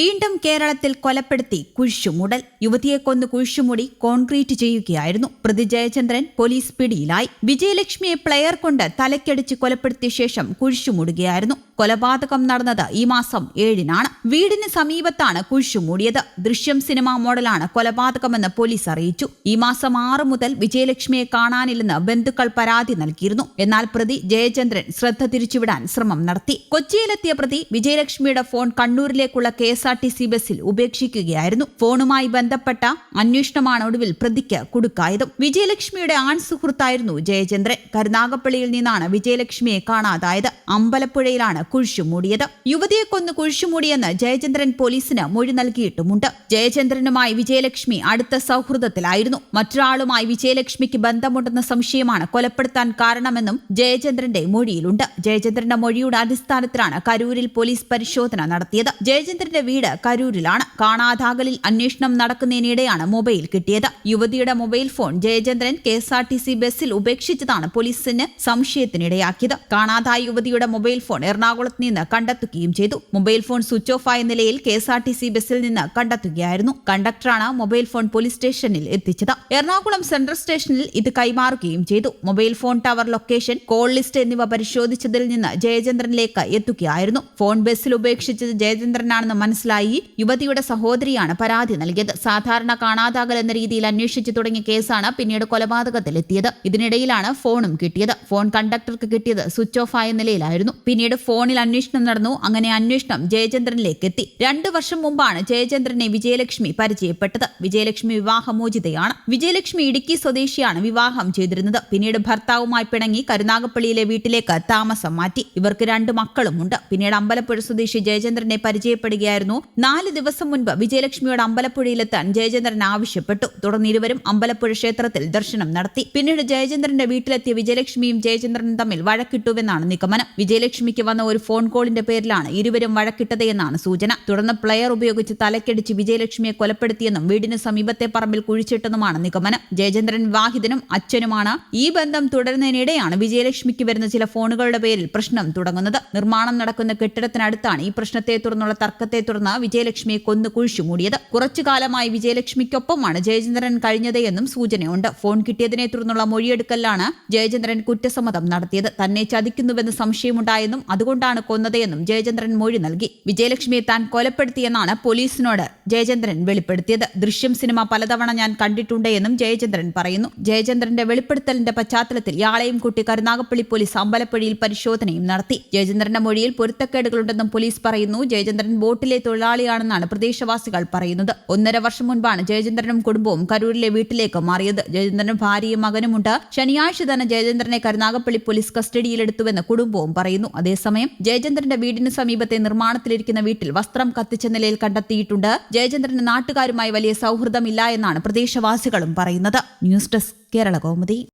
വീണ്ടും കേരളത്തിൽ കൊലപ്പെടുത്തി കുഴിച്ചുമൂടൽ. യുവതിയെ കൊന്ന് കുഴിച്ചുമൂടി കോൺക്രീറ്റ് ചെയ്യുകയായിരുന്നു. പ്രതി ജയചന്ദ്രൻ പോലീസ് പിടിയിലായി. വിജയലക്ഷ്മിയെ പ്ലെയർ കൊണ്ട് തലക്കടിച്ച് കൊലപ്പെടുത്തിയ ശേഷം കുഴിച്ചുമൂടുകയായിരുന്നു. കൊലപാതകം നടന്നത് ഈ മാസം ഏഴിനാണ്. വീടിന് സമീപത്താണ് കുഴിച്ചുമൂടിയത് ദൃശ്യം സിനിമ മോഡലാണ് കൊലപാതകമെന്ന് പോലീസ് അറിയിച്ചു. ഈ മാസം ആറ് മുതൽ വിജയലക്ഷ്മിയെ കാണാനില്ലെന്ന് ബന്ധുക്കൾ പരാതി നൽകിയിരുന്നു. എന്നാൽ പ്രതി ജയചന്ദ്രൻ ശ്രദ്ധ തിരിച്ചുവിടാൻ ശ്രമം നടത്തി. കൊച്ചിയിലെത്തിയ പ്രതി വിജയലക്ഷ്മിയുടെ phone കണ്ണൂരിലേക്കുള്ള K S R T C ബസ്സിൽ ഉപേക്ഷിക്കുകയായിരുന്നു. ഫോണുമായി ബന്ധപ്പെട്ട അന്വേഷണമാണ് ഒടുവിൽ പ്രതിക്ക് കുടുക്കായതും. വിജയലക്ഷ്മിയുടെ ആൺ സുഹൃത്തായിരുന്നു ജയചന്ദ്രൻ. കരുനാഗപ്പള്ളിയിൽ നിന്നാണ് വിജയലക്ഷ്മിയെ കാണാതായത്. അമ്പലപ്പുഴയിലാണ് കുഴിച്ചുമൂടിയത്. യുവതിയെ കൊന്ന് കുഴിച്ചുമൂടിയെന്ന് ജയചന്ദ്രൻ പോലീസിന് മൊഴി നൽകിയിട്ടുമുണ്ട്. ജയചന്ദ്രനുമായി വിജയലക്ഷ്മി അടുത്ത സൗഹൃദത്തിലായിരുന്നു. മറ്റൊരാളുമായി വിജയലക്ഷ്മിക്ക് ബന്ധമുണ്ടെന്ന സംശയമാണ് കൊലപ്പെടുത്താൻ കാരണമെന്നും ജയചന്ദ്രന്റെ മൊഴിയിലുണ്ട്. ജയചന്ദ്രന്റെ മൊഴിയുടെ അടിസ്ഥാനത്തിലാണ് കരൂരിൽ പോലീസ് പരിശോധന നടത്തിയത്. ജയചന്ദ്രന്റെ വീട് കരൂരിലാണ്. കാണാതാകലിൽ അന്വേഷണം നടക്കുന്നതിനിടെയാണ് മൊബൈൽ കിട്ടിയത്. യുവതിയുടെ mobile phone Jayachandran K S R T C ബസ്സിൽ ഉപേക്ഷിച്ചതാണ് പോലീസിന് സംശയത്തിനിടയാക്കിയത്. കാണാതായ യുവതിയുടെ മൊബൈൽ ഫോൺ എറണാകുളത്ത് നിന്ന് കണ്ടെത്തുകയും ചെയ്തു. മൊബൈൽ ഫോൺ സ്വിച്ച് ഓഫ് ആയ നിലയിൽ K S R T C ബസ്സിൽ നിന്ന് കണ്ടെത്തുകയായിരുന്നു. കണ്ടക്ടറാണ് മൊബൈൽ ഫോൺ പോലീസ് സ്റ്റേഷനിൽ എത്തിച്ചത്. എറണാകുളം സെൻട്രൽ സ്റ്റേഷനിൽ ഇത് കൈമാറുകയും ചെയ്തു. Mobile phone tower location call list എന്നിവ പരിശോധിച്ചതിൽ നിന്ന് ജയചന്ദ്രനിലേക്ക് എത്തുകയായിരുന്നു. ഫോൺ ബസ്സിൽ ഉപേക്ഷിച്ചത് ജയചന്ദ്രനാണെന്ന് മനസ്സിലായി. യുവതിയുടെ സഹോദരിയാണ് പരാതി നൽകിയത്. സാധാരണ കാണാതാകൽ എന്ന രീതിയിൽ അന്വേഷിച്ചു തുടങ്ങിയ കേസാണ് പിന്നീട് കൊലപാതകത്തിലെത്തിയത്. ഇതിനിടയിലാണ് ഫോണും കിട്ടിയത്. ഫോൺ കണ്ടക്ടർക്ക് കിട്ടിയത് സ്വിച്ച് ഓഫ് ആയ നിലയിലായിരുന്നു. പിന്നീട് ഫോണിൽ അന്വേഷണം നടന്നു. അങ്ങനെ അന്വേഷണം ജയചന്ദ്രനിലേക്ക് എത്തി രണ്ടു വർഷം മുമ്പാണ് ജയചന്ദ്രനെ വിജയലക്ഷ്മി പരിചയപ്പെട്ടത്. വിജയലക്ഷ്മി വിവാഹമോചിതയാണ്. വിജയലക്ഷ്മി ഇടുക്കി സ്വദേശിയാണ് വിവാഹം ചെയ്തിരുന്നത്. പിന്നീട് ഭർത്താവുമായി പിണങ്ങി കരുനാഗപ്പള്ളിയിലെ വീട്ടിലേക്ക് താമസം മാറ്റി. ഇവർക്ക് രണ്ട് മക്കളുമുണ്ട്. പിന്നീട് അമ്പലപ്പുഴ സ്വദേശി ജയചന്ദ്രനെ പരിചയപ്പെടുകയായിരുന്നു. നാല് ദിവസം മുൻപ് വിജയലക്ഷ്മിയോട് അമ്പലപ്പുഴയിലെത്താൻ ജയചന്ദ്രൻ ആവശ്യപ്പെട്ടു. തുടർന്ന് ഇരുവരും അമ്പലപ്പുഴ ക്ഷേത്രത്തിൽ ദർശനം നടത്തി. പിന്നീട് ജയചന്ദ്രന്റെ വീട്ടിലെത്തിയ വിജയലക്ഷ്മിയും ജയചന്ദ്രനും തമ്മിൽ വഴക്കിട്ടുവെന്നാണ് നിഗമനം. വിജയലക്ഷ്മിക്ക് വന്ന ഒരു ഫോൺ കോളിന്റെ പേരിലാണ് ഇരുവരും വഴക്കിട്ടതെന്നാണ് സൂചന. തുടർന്ന് പ്ലെയർ ഉപയോഗിച്ച് തലക്കടിച്ച് വിജയലക്ഷ്മിയെ കൊലപ്പെടുത്തിയെന്നും വീടിന് സമീപത്തെ പറമ്പിൽ കുഴിച്ചിട്ടെന്നുമാണ് നിഗമനം. ജയചന്ദ്രൻ വാഹിദനും അച്ഛനുമാണ്. ഈ ബന്ധം തുടരുന്നതിനിടെയാണ് വിജയലക്ഷ്മിക്ക് വരുന്ന ചില ഫോണുകളുടെ പേരിൽ പ്രശ്നം തുടങ്ങുന്നത്. നിർമ്മാണം നടക്കുന്ന കെട്ടിടത്തിനടുത്താണ് ഈ പ്രശ്നത്തെ തുടർന്നുള്ള തർക്കത്തെ തുടർന്ന് വിജയലക്ഷ്മിയെ കൊന്നു കുഴിച്ചു മൂടിയത്. കുറച്ചു കാലമായി വിജയലക്ഷ്മിക്കൊപ്പമാണ് ജയചന്ദ്രൻ കഴിഞ്ഞത് എന്നും സൂചനയുണ്ട്. ഫോൺ കിട്ടിയതിനെ തുടർന്നുള്ള മൊഴിയെടുക്കലാണ് ജയചന്ദ്രൻ കുറ്റസമ്മതം നടത്തിയത്. തന്നെ ചതിക്കുന്നുവെന്ന് സംശയമുണ്ടായെന്നും അതുകൊണ്ടാണ് കൊന്നതെന്നും ജയചന്ദ്രൻ മൊഴി നൽകി. വിജയലക്ഷ്മിയെ താൻ കൊലപ്പെടുത്തിയെന്നാണ് പോലീസിനോട് ജയചന്ദ്രൻ വെളിപ്പെടുത്തിയത്. ദൃശ്യം സിനിമ പലതവണ ഞാൻ കണ്ടിട്ടുണ്ട് എന്നും ജയചന്ദ്രൻ പറയുന്നു. ജയചന്ദ്രന്റെ വെളിപ്പെടുത്തലിന്റെ പശ്ചാത്തലത്തിൽ യാളെയും കുട്ടി കരുനാഗപ്പള്ളി പോലീസ് അമ്പലപ്പുഴയിൽ പരിശോധനയും നടത്തി. ജയചന്ദ്രന്റെ മൊഴിയിൽ പൊരുത്തക്കേടുകളുണ്ടെന്നും പോലീസ് പറയുന്നു. ജയചന്ദ്രൻ ബോട്ടിലെ തൊഴിലാളിയാണെന്നാണ് പ്രദേശവാസികൾ പറയുന്നത്. ഒന്നര വർഷം മുൻപാണ് ജയചന്ദ്രനും കുടുംബവും കരൂരിലെ വീട്ടിലേക്ക് മാറിയത്. ജയചന്ദ്രൻ ഭാര്യയും മകനുമുണ്ട്. ശനിയാഴ്ച തന്നെ ജയചന്ദ്രനെ കരുനാഗപ്പള്ളി പോലീസ് കസ്റ്റഡിയിലെടുത്തുവെന്ന് കുടുംബവും പറയുന്നു. അതേസമയം ജയചന്ദ്രന്റെ വീടിന് സമീപത്തെ നിർമ്മാണത്തിലിരിക്കുന്ന വീട്ടിൽ വസ്ത്രം കത്തിച്ച നിലയിൽ കണ്ടെത്തിയിട്ടുണ്ട്. ജയചന്ദ്രന് നാട്ടുകാരുമായി വലിയ സൗഹൃദമില്ല എന്നാണ് പ്രദേശവാസികളും പറയുന്നത്. News desk Kerala Kaumudi.